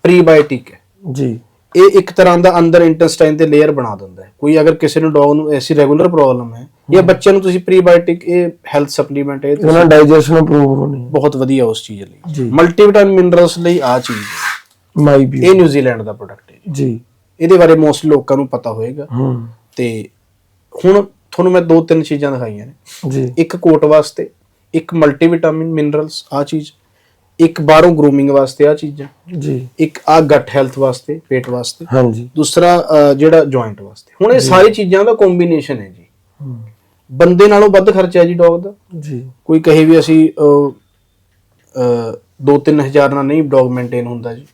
[SPEAKER 2] ਪ੍ਰੀਬਾਇਓਟਿਕ ਹੈ।
[SPEAKER 1] ਜੀ।
[SPEAKER 2] ਇਹ ਇੱਕ ਤਰ੍ਹਾਂ ਦਾ ਅੰਦਰ ਇੰਟੈਸਟਾਈਨ ਤੇ ਲੇਅਰ ਬਣਾ ਦਿੰਦਾ ਹੈ। ਕੋਈ ਅਗਰ ਕਿਸੇ ਨੂੰ ਡੌਗ ਨੂੰ ਐਸੀ ਰੈਗੂਲਰ ਪ੍ਰੋਬਲਮ ਹੈ ਜਾਂ ਬੱਚੇ ਨੂੰ ਤੁਸੀਂ ਪ੍ਰੀਬਾਇਓਟਿਕ ਇਹ ਹੈਲਥ ਸਪਲੀਮੈਂਟ ਇਹ
[SPEAKER 1] ਉਹਨਾਂ ਡਾਈਜੈਸ਼ਨ ਇੰਪਰੂਵ ਹੋਣੀ
[SPEAKER 2] ਬਹੁਤ ਵਧੀਆ ਉਸ ਚੀਜ਼ ਲਈ। ਮਲਟੀਵਿਟਾਮਿਨ ਮਿਨਰਲਸ ਲਈ ਆ ਚੀਜ਼ ਹੈ।
[SPEAKER 1] ਮਾਈ ਬੀ।
[SPEAKER 2] ਇਹ ਨਿਊਜ਼ੀਲੈਂਡ ਦਾ ਪ੍ਰੋਡਕਟ ਹੈ ਜੀ। ਇਹਦੇ ਬਾਰੇ ਮੋਸਟ ਲੋਕਾਂ ਨੂੰ ਪਤਾ ਹੋਏਗਾ।
[SPEAKER 1] ਹੂੰ।
[SPEAKER 2] ਤੇ ਹੁਣ ਤੁਹਾਨੂੰ ਮੈਂ ਦੋ ਤਿੰਨ ਚੀਜ਼ਾਂ ਦਿਖਾਈਆਂ ਨੇ।
[SPEAKER 1] ਜੀ।
[SPEAKER 2] ਇੱਕ ਕੋਟ ਵਾਸਤੇ ਇੱਕ ਮਲਟੀਵਿਟਾਮਿਨ ਮਿਨਰਲਸ ਆ ਚੀਜ਼ ਇੱਕ ਬਾਹਰੋਂ ਗਰੂਮਿੰਗ ਵਾਸਤੇ ਆ ਚੀਜ਼ਾਂ
[SPEAKER 1] ਜੀ।
[SPEAKER 2] ਇੱਕ ਆ ਗੱਟ ਹੈਲਥ ਵਾਸਤੇ ਪੇਟ ਵਾਸਤੇ
[SPEAKER 1] ਹਾਂਜੀ।
[SPEAKER 2] ਦੂਸਰਾ ਅ, ਜਿਹੜਾ ਜੁਆਇੰਟ ਵਾਸਤੇ। ਹੁਣ ਇਹ ਸਾਰੀ ਚੀਜ਼ਾਂ ਦਾ ਕੰਬੀਨੇਸ਼ਨ ਹੈ ਜੀ। ਬੰਦੇ ਨਾਲੋਂ ਵੱਧ ਖਰਚਾ ਹੈ ਜੀ ਡੌਗ ਦਾ।
[SPEAKER 1] ਜੀ।
[SPEAKER 2] ਕੋਈ ਕਹੇ ਵੀ ਅਸੀਂ 2-3000 ਨਾਲ ਨਹੀਂ ਡੌਗ ਮੇਨਟੇਨ ਹੁੰਦਾ ਜੀ।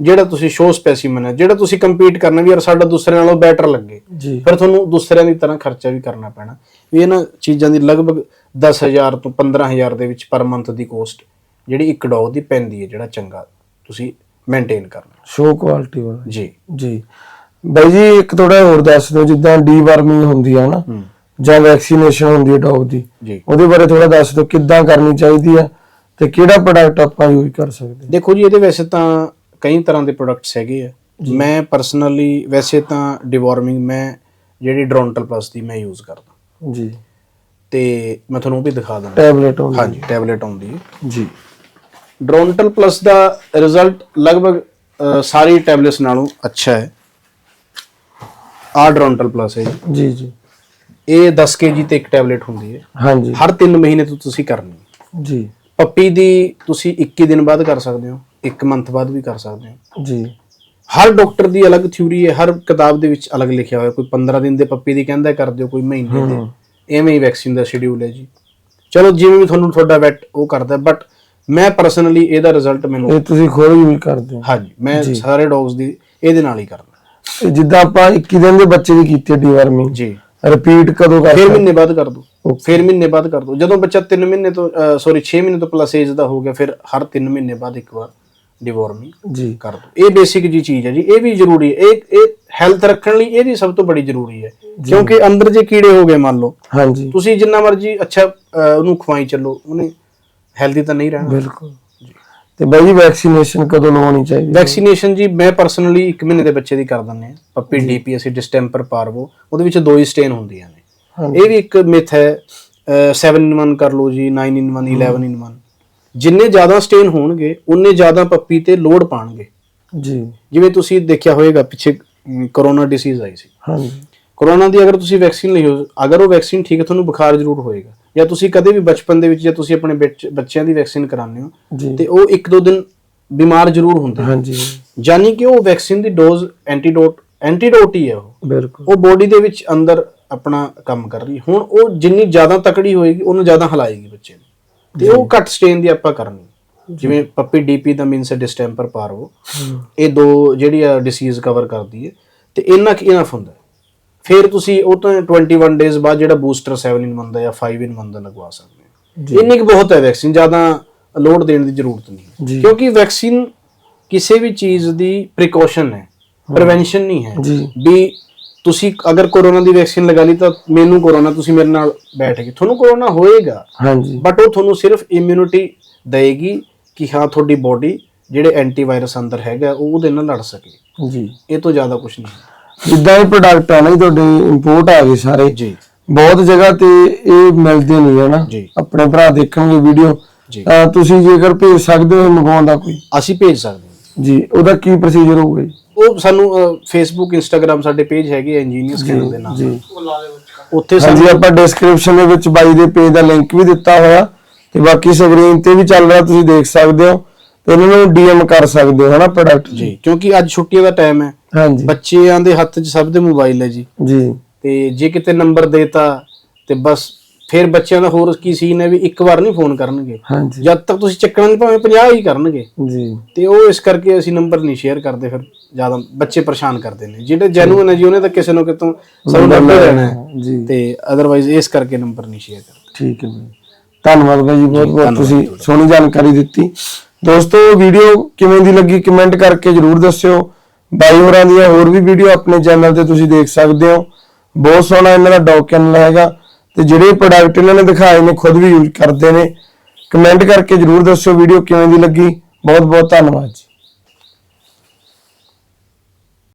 [SPEAKER 2] ਜਿਹੜਾ ਤੁਸੀਂ ਸ਼ੋ ਸਪੈਸੀਮਨ ਹੈ ਜਿਹੜਾ ਤੁਸੀਂ ਕੰਪੀਟ ਕਰਨਾ ਵੀ ਯਾਰ ਸਾਡਾ ਦੂਸਰੇ ਨਾਲੋਂ ਬੈਟਰ ਲੱਗੇ। ਫਿਰ ਤੁਹਾਨੂੰ ਦੂਸਰਿਆਂ ਦੀ ਤਰ੍ਹਾਂ ਖਰਚਾ ਵੀ ਕਰਨਾ ਪੈਣਾ। ਵੀ ਇਹਨਾਂ ਚੀਜ਼ਾਂ ਦੀ ਲਗਭਗ 10000 ਤੋਂ 15000 ਦੇ ਵਿੱਚ ਪਰ ਮੰਥ ਦੀ ਕੋਸਟ ਜਿਹੜੀ ਇੱਕ ਡੌਗ ਦੀ ਪੈਂਦੀ ਹੈ ਜਿਹੜਾ ਚੰਗਾ ਤੁਸੀਂ ਮੇਨਟੇਨ ਕਰਨਾ।
[SPEAKER 1] ਸ਼ੋ ਕੁਆਲਿਟੀ ਵਾਲਾ।
[SPEAKER 2] ਜੀ।
[SPEAKER 1] ਜੀ। ਬਾਈ ਜੀ ਇੱਕ ਥੋੜਾ ਹੋਰ ਦੱਸ ਦਿਓ ਜਿੱਦਾਂ ਡੀਵਰਮਿੰਗ ਹੁੰਦੀ ਆ ਨਾ
[SPEAKER 2] ਹੂੰ।
[SPEAKER 1] ਜਾਂ ਵੈਕਸੀਨੇਸ਼ਨ ਹੁੰਦੀ ਹੈ ਡੌਗ ਦੀ ਉਹਦੇ ਬਾਰੇ ਥੋੜਾ ਦੱਸ ਦਿਓ ਕਿੱਦਾਂ ਕਰਨੀ ਚਾਹੀਦੀ ਆ ਤੇ ਕਿਹੜਾ ਪ੍ਰੋਡਕਟ ਆਪਾਂ ਯੂਜ਼ ਕਰ ਸਕਦੇ
[SPEAKER 2] ਦੇਖੋ ਜੀ ਇਹਦੇ ਵੈਸੇ ਤਾਂ ਕਈ ਤਰ੍ਹਾਂ ਦੇ ਪ੍ਰੋਡਕਟਸ ਹੈਗੇ ਆ। ਮੈਂ ਪਰਸਨਲੀ ਵੈਸੇ ਤਾਂ ਡਿਵੋਰਮਿੰਗ ਮੈਂ ਜਿਹੜੀ ਡਰੋਂਟਲ ਪਲੱਸ ਦੀ ਮੈਂ ਯੂਜ਼ ਕਰਦਾ।
[SPEAKER 1] ਜੀ।
[SPEAKER 2] ਤੇ ਮੈਂ ਤੁਹਾਨੂੰ ਉਹ ਵੀ ਦਿਖਾ ਦਿੰਦਾ।
[SPEAKER 1] ਟੈਬਲੇਟ ਹੁੰਦੀ
[SPEAKER 2] ਹਾਂਜੀ ਟੈਬਲੇਟ ਆਉਂਦੀ ਹੈ।
[SPEAKER 1] ਜੀ।
[SPEAKER 2] ਡਰੋਂਟਲ ਪਲੱਸ ਦਾ ਰਿਜ਼ਲਟ ਲਗਭਗ ਅ, ਸਾਰੀ ਟੈਬਲੇਟਸ ਨਾਲੋਂ ਅੱਛਾ ਹੈ। ਆ ਡਰੋਂਟਲ ਪਲੱਸ ਹੈ ਜੀ।
[SPEAKER 1] ਜੀ ਜੀ।
[SPEAKER 2] ਇਹ 10 ਕੇਜੀ ਤੇ ਇੱਕ ਟੈਬਲੇਟ ਹੁੰਦੀ ਹੈ।
[SPEAKER 1] ਹਾਂਜੀ।
[SPEAKER 2] ਹਰ 3 ਮਹੀਨੇ ਤੋਂ ਤੁਸੀਂ ਕਰਨੀ ਹੈ।
[SPEAKER 1] ਜੀ।
[SPEAKER 2] ਪੱਪੀ ਦੀ ਤੁਸੀਂ 21 ਦਿਨ ਬਾਅਦ ਕਰ ਸਕਦੇ ਹੋ 1 ਮੰਥ ਬਾਅਦ ਵੀ ਕਰ ਸਕਦੇ ਹੋ।
[SPEAKER 1] ਜੀ।
[SPEAKER 2] ਹਰ ਡਾਕਟਰ ਦੀ ਅਲੱਗ ਥਿਊਰੀ ਹੈ ਹਰ ਕਿਤਾਬ ਦੇ ਵਿੱਚ ਅਲੱਗ ਲਿਖਿਆ ਹੋਇਆ ਕੋਈ 15 ਦਿਨ ਦੇ ਪੱਪੀ ਦੀ ਕਹਿੰਦਾ ਕਰ ਦਿਓ ਕੋਈ ਮਹੀਨੇ ਦੇ। ਐਵੇਂ ਹੀ ਵੈਕਸੀਨ ਦਾ ਸ਼ਡਿਊਲ ਹੈ ਜੀ। ਚਲੋ ਜਿਵੇਂ ਵੀ ਤੁਹਾਨੂੰ ਤੁਹਾਡਾ ਵੈਟ ਉਹ ਕਰਦਾ ਬਟ ਮੈਂ ਪਰਸਨਲੀ ਇਹਦਾ ਰਿਜ਼ਲਟ ਮੈਨੂੰ
[SPEAKER 1] ਇਹ ਤੁਸੀਂ ਖੁਦ ਯੂਜ਼ ਕਰਦੇ ਹੋ।
[SPEAKER 2] ਹਾਂਜੀ ਮੈਂ ਸਾਰੇ ਡੌਗਸ ਦੀ ਇਹਦੇ ਨਾਲ ਹੀ ਕਰਦਾ।
[SPEAKER 1] ਜਿੱਦਾਂ ਆਪਾਂ 21 ਦਿਨ ਦੇ ਬੱਚੇ ਦੀ ਕੀਤੀ ਡਿਵਰਮਿੰਗ
[SPEAKER 2] ਜੀ।
[SPEAKER 1] ਰਿਪੀਟ ਕਦੋਂ ਕਰ
[SPEAKER 2] ਫਿਰ ਮਹੀਨੇ ਬਾਅਦ ਕਰ ਦੋ। ਫਿਰ ਮਹੀਨੇ ਬਾਅਦ ਕਰ ਦੋ। ਜਦੋਂ ਬੱਚਾ 3 ਮਹੀਨੇ ਤੋਂ ਸੌਰੀ 6 ਮਹੀਨੇ ਤੋਂ ਪਲੱਸ ਏਜ ਦਾ ਹੋ ਗਿਆ ਫਿਰ ਹਰ 3 ਮਹੀਨੇ ਬਾਅਦ ਇੱਕ ਵਾਰ। ਡਿਵੋਰਮਿੰਗ
[SPEAKER 1] ਜੀ।
[SPEAKER 2] ਕਰ ਦੋ। ਇਹ ਬੇਸਿਕ ਜੀ ਚੀਜ਼ ਹੈ ਜੀ। ਇਹ ਵੀ ਜ਼ਰੂਰੀ ਹੈ। ਇਹ ਇਹ ਹੈਲਥ ਰੱਖਣ ਲਈ ਇਹਦੀ ਸਭ ਤੋਂ ਬੜੀ ਜ਼ਰੂਰੀ ਹੈ। ਕਿਉਂਕਿ ਅੰਦਰ ਜੇ ਕੀੜੇ ਹੋ ਗਏ ਮੰਨ ਲਓ
[SPEAKER 1] ਹਾਂਜੀ।
[SPEAKER 2] ਤੁਸੀਂ ਜਿੰਨਾ ਮਰਜ਼ੀ ਅੱਛਾ ਉਹਨੂੰ ਖਵਾਈ ਚੱਲੋ। ਉਹਨੇ ਹੈਲਦੀ ਤਾਂ ਨਹੀਂ ਰਹਿਣਾ।
[SPEAKER 1] ਬਿਲਕੁਲ। ਤੇ ਬਾਈ ਜੀ ਵੈਕਸੀਨੇਸ਼ਨ ਕਦੋਂ ਲਵਾਉਣੀ ਚਾਹੀਦੀ ਹੈ?
[SPEAKER 2] ਵੈਕਸੀਨੇਸ਼ਨ ਜੀ ਮੈਂ ਪਰਸਨਲੀ 1 ਮਹੀਨੇ ਦੇ ਬੱਚੇ ਦੀ ਕਰ ਦਿੰਦੇ ਆ ਪੱਪੀ ਡੀਪੀ ਅਸੀਂ ਡਿਸਟੈਂਪਰ ਪਾਰਵੋ ਉਹਦੇ ਵਿੱਚ ਦੋ ਹੀ ਸਟੇਨ ਹੁੰਦੀਆਂ ਨੇ। ਇਹ ਵੀ ਇੱਕ ਮਿਥ ਹੈ। 7 in 1 ਕਰ ਲਓ ਜੀ 9 in 1 11 in 1 ਜਿੰਨੇ ਜ਼ਿਆਦਾ ਸਟੇਨ ਹੋਣਗੇ ਉਨੇ ਜ਼ਿਆਦਾ ਪੱਪੀ ਤੇ ਲੋਡ ਪਾਣਗੇ।
[SPEAKER 1] ਜੀ।
[SPEAKER 2] ਜਿਵੇਂ ਤੁਸੀਂ ਦੇਖਿਆ ਹੋਵੇਗਾ ਪਿੱਛੇ ਕਰੋਨਾ ਡਿਸੀਜ਼ ਆਈ ਸੀ।
[SPEAKER 1] ਹਾਂਜੀ।
[SPEAKER 2] ਕਰੋਨਾ ਦੀ ਅਗਰ ਤੁਸੀਂ ਵੈਕਸੀਨ ਲਈ ਹੋ ਅਗਰ ਉਹ ਵੈਕਸੀਨ ਠੀਕ ਹੈ ਤੁਹਾਨੂੰ ਬੁਖਾਰ ਜ਼ਰੂਰ ਹੋਏਗਾ। ਜਾਂ ਤੁਸੀਂ ਕਦੇ ਵੀ ਬਚਪਨ ਦੇ ਵਿੱਚ ਜਾਂ ਤੁਸੀਂ ਆਪਣੇ ਬੱਚ- ਬੱਚਿਆਂ ਦੀ ਵੈਕਸੀਨ ਕਰਾਉਂਦੇ ਹੋ ਤੇ ਉਹ ਇੱਕ ਦੋ ਦਿਨ ਬਿਮਾਰ ਜ਼ਰੂਰ ਹੁੰਦੇ
[SPEAKER 1] ਹਾਂਜੀ।
[SPEAKER 2] ਯਾਨੀ ਕਿ ਉਹ ਵੈਕਸੀਨ ਦੀ ਡੋਜ਼ ਐਂਟੀਡੋਟ ਐਂਟੀਡੋਟ ਹੀ ਹੈ ਉਹ।
[SPEAKER 1] ਬਿਲਕੁਲ।
[SPEAKER 2] ਉਹ ਬੋਡੀ ਦੇ ਵਿੱਚ ਅੰਦਰ ਆਪਣਾ ਕੰਮ ਕਰ ਰਹੀ। ਹੁਣ ਉਹ ਜਿੰਨੀ ਜ਼ਿਆਦਾ ਤਕੜੀ ਹੋਏਗੀ ਉਹਨੂੰ ਜ਼ਿਆਦਾ ਹਲਾਏਗੀ ਬੱਚੇ ਨੂੰ ਤੇ ਉਹ ਘੱਟ ਸਟੇਨ ਦੀ ਆਪਾਂ ਕਰਨੀ। ਜਿਵੇਂ ਪੱਪੀ ਡੀਪੀ ਦਾ ਮੀਨਸ ਡਿਸਟੈਂਪਰ ਪਾਰੋ ਇਹ ਦੋ ਜਿਹੜੀ ਆ ਡਿਸੀਜ਼ ਕਵਰ ਕਰਦੀ ਹੈ ਤੇ ਇੰਨਾ ਕਿ ਇਨਫ ਹੁੰਦਾ। ਫਿਰ ਤੁਸੀਂ ਉਹ ਤਾਂ 21 ਡੇਜ਼ ਬਾਅਦ ਜਿਹੜਾ ਬੂਸਟਰ 7 ਇਨ 1 ਦਾ ਜਾਂ 5 ਇਨ 1 ਦਾ ਲਗਵਾ ਸਕਦੇ। ਹੋ। ਇੰਨੀ ਕੁ ਬਹੁਤ ਹੈ ਵੈਕਸੀਨ ਜ਼ਿਆਦਾ ਲੋਡ ਦੇਣ ਦੀ ਜ਼ਰੂਰਤ ਨਹੀਂ। ਕਿਉਂਕਿ ਵੈਕਸੀਨ ਕਿਸੇ ਵੀ ਚੀਜ਼ ਦੀ ਪ੍ਰੀਕਾਸ਼ਨ ਹੈ ਪ੍ਰੀਵੈਂਸ਼ਨ ਨਹੀਂ ਹੈ।
[SPEAKER 1] ਜੀ।
[SPEAKER 2] ਵੀ ਤੁਸੀਂ ਅਗਰ ਕੋਰੋਨਾ ਦੀ ਵੈਕਸੀਨ ਲਗਾ ਲਈ ਤਾਂ ਮੈਨੂੰ ਕੋਰੋਨਾ ਤੁਸੀਂ ਮੇਰੇ ਨਾਲ ਬੈਠ ਗਏ ਤੁਹਾਨੂੰ ਕੋਰੋਨਾ ਹੋਏਗਾ।
[SPEAKER 1] ਹਾਂਜੀ।
[SPEAKER 2] ਬਟ ਉਹ ਤੁਹਾਨੂੰ ਸਿਰਫ ਇਮਿਊਨਿਟੀ ਦੇਏਗੀ ਕਿ ਹਾਂ ਤੁਹਾਡੀ ਬੋਡੀ ਜਿਹੜੇ ਐਂਟੀਵਾਇਰਸ ਅੰਦਰ ਹੈਗਾ ਉਹ ਉਹਦੇ ਨਾਲ ਲੜ ਸਕੇ।
[SPEAKER 1] ਜੀ।
[SPEAKER 2] ਇਹ ਤੋਂ ਜ਼ਿਆਦਾ ਕੁਝ ਨਹੀਂ।
[SPEAKER 1] ਜਿੱਦਾਂ ਇਹ ਪ੍ਰੋਡਕਟ ਆ ਨਾ ਜੀ ਤੁਹਾਡੇ ਇੰਪੋਰਟ ਆ ਗਏ ਸਾਰੇ।
[SPEAKER 2] ਜੀ।
[SPEAKER 1] ਬਹੁਤ ਜਗ੍ਹਾ ਤੇ ਇਹ ਮਿਲਦੇ ਨਹੀਂ ਹਨਾ
[SPEAKER 2] ਜੀ।
[SPEAKER 1] ਆਪਣੇ ਭਰਾ ਦੇਖਣਗੇ ਵੀਡੀਓ ਤਾਂ ਤੁਸੀਂ ਜੇਕਰ ਭੇਜ ਸਕਦੇ ਹੋ ਮੰਗਵਾਉਣ ਦਾ ਕੋਈ?
[SPEAKER 2] ਅਸੀਂ ਭੇਜ ਸਕਦੇ ਹਾਂ।
[SPEAKER 1] ਜੀ ਉਹਦਾ ਕੀ ਪ੍ਰੋਸੀਜਰ ਹੋਊਗਾ ਜੀ?
[SPEAKER 2] ਉਹ ਸਾਨੂੰ ਫੇਸਬੁੱਕ ਇੰਸਟਾਗ੍ਰam ਸਾਡੇ ਪੇਜ ਹੈਗੇ ਇੰਜੀਨੀਅਰਸ ਚੈਨਲ ਦੇ ਨਾਮ
[SPEAKER 1] ਜੀ
[SPEAKER 2] ਉੱਥੇ
[SPEAKER 1] ਹਾਂਜੀ ਆਪਾਂ ਡਿਸਕ੍ਰਿਪਸ਼ਨ ਦੇ ਵਿੱਚ ਬਾਈ ਦੇ ਪੇਜ ਦਾ ਲਿੰਕ ਵੀ ਦਿੱਤਾ ਹੋਇਆ ਤੇ ਬਾਕੀ ਸਕਰੀਨ ਤੇ ਵੀ ਚੱਲ ਰਿਹਾ ਤੁਸੀਂ ਦੇਖ ਸਕਦੇ ਹੋ। ਤੇ ਇਹਨਾਂ ਨੂੰ ਡੀਐਮ ਕਰ ਸਕਦੇ ਹੋ ਹਨਾ ਪ੍ਰੋਡਕਟ
[SPEAKER 2] ਜੀ ਕਿਉਂਕਿ ਅੱਜ ਛੁੱਟੀਆਂ ਦਾ ਟਾਈਮ ਹੈ।
[SPEAKER 1] ਹਾਂਜੀ।
[SPEAKER 2] ਬੱਚਿਆਂ ਦੇ ਹੱਥ 'ਚ ਸਭ ਦੇ ਮੋਬਾਈਲ ਹੈ ਜੀ।
[SPEAKER 1] ਜੀ।
[SPEAKER 2] ਤੇ ਜੇ ਕਿਤੇ ਨੰਬਰ ਦੇਤਾ ਤੇ ਬਸ ਫਿਰ ਬੱਚਿਆਂ ਦਾ ਹੋਰ ਕੀ ਸੀਨ ਹੈ ਵੀ ਇੱਕ ਵਾਰ ਨਹੀਂ ਫੋਨ ਕਰਨਗੇ।
[SPEAKER 1] ਹਾਂਜੀ।
[SPEAKER 2] ਜਦ ਤੱਕ ਤੁਸੀਂ ਚੱਕਣਾ ਨਹੀਂ ਭਾਵੇਂ 50 ਹੀ ਕਰਨਗੇ।
[SPEAKER 1] ਜੀ।
[SPEAKER 2] ਤੇ ਉਹ ਇਸ ਕਰਕੇ ਅਸੀਂ ਨੰਬਰ ਨਹੀਂ ਸ਼ੇਅਰ ਕਰਦੇ ਫਿਰ ਜ਼ਿਆਦਾ ਬੱਚੇ ਪਰੇਸ਼ਾਨ ਕਰਦੇ ਨੇ। ਜਿਹੜੇ ਜੈਨੂਇਨ ਹੈ ਜੀ ਉਹਨੇ ਤਾਂ ਕਿਸੇ ਨੂੰ ਕਿਤੋਂ ਸਾਨੂੰ ਨੰਬਰ ਹੈ।
[SPEAKER 1] ਜੀ।
[SPEAKER 2] ਤੇ ਅਦਰਵਾਈਜ਼ ਇਸ ਕਰਕੇ ਨੰਬਰ ਨਹੀਂ ਸ਼ੇਅਰ ਕਰਦੇ।
[SPEAKER 1] ਠੀਕ ਹੈ ਬਾਈ ਧੰਨਵਾਦ ਬਾਈ ਜੀ ਬਹੁਤ ਬਹੁਤ ਤੁਸੀਂ ਸੋਹਣੀ ਜਾਣਕਾਰੀ ਦਿੱਤੀ। ਦੋਸਤੋ ਵੀਡੀਓ ਕਿਵੇਂ ਦੀ ਲੱਗੀ ਕਮੈਂਟ ਕਰਕੇ ਜਰੂਰ ਦੱਸਿਓ। ਬਾਈ ਹੋਰਾਂ ਦੀਆਂ ਹੋਰ ਵੀ ਵੀਡੀਓ ਆਪਣੇ ਚੈਨਲ ਤੇ ਤੁਸੀਂ ਦੇਖ ਸਕਦੇ ਹੋ। ਬਹੁਤ ਸੋਹਣਾ ਇਹਨਾਂ ਦਾ ਡੌਗ ਚੈਨਲ ਹੈਗਾ। ਤੇ ਜਿਹੜੇ ਪ੍ਰੋਡਕਟ ਇਹਨਾਂ ਨੇ ਦਿਖਾਏ ਨੇ ਖੁਦ ਵੀ ਯੂਜ਼ ਕਰਦੇ ਨੇ। ਕਮੈਂਟ ਕਰਕੇ ਜਰੂਰ ਦੱਸਿਓ ਵੀਡੀਓ ਕਿਵੇਂ ਦੀ ਲੱਗੀ। ਬਹੁਤ ਬਹੁਤ ਧੰਨਵਾਦ ਜੀ।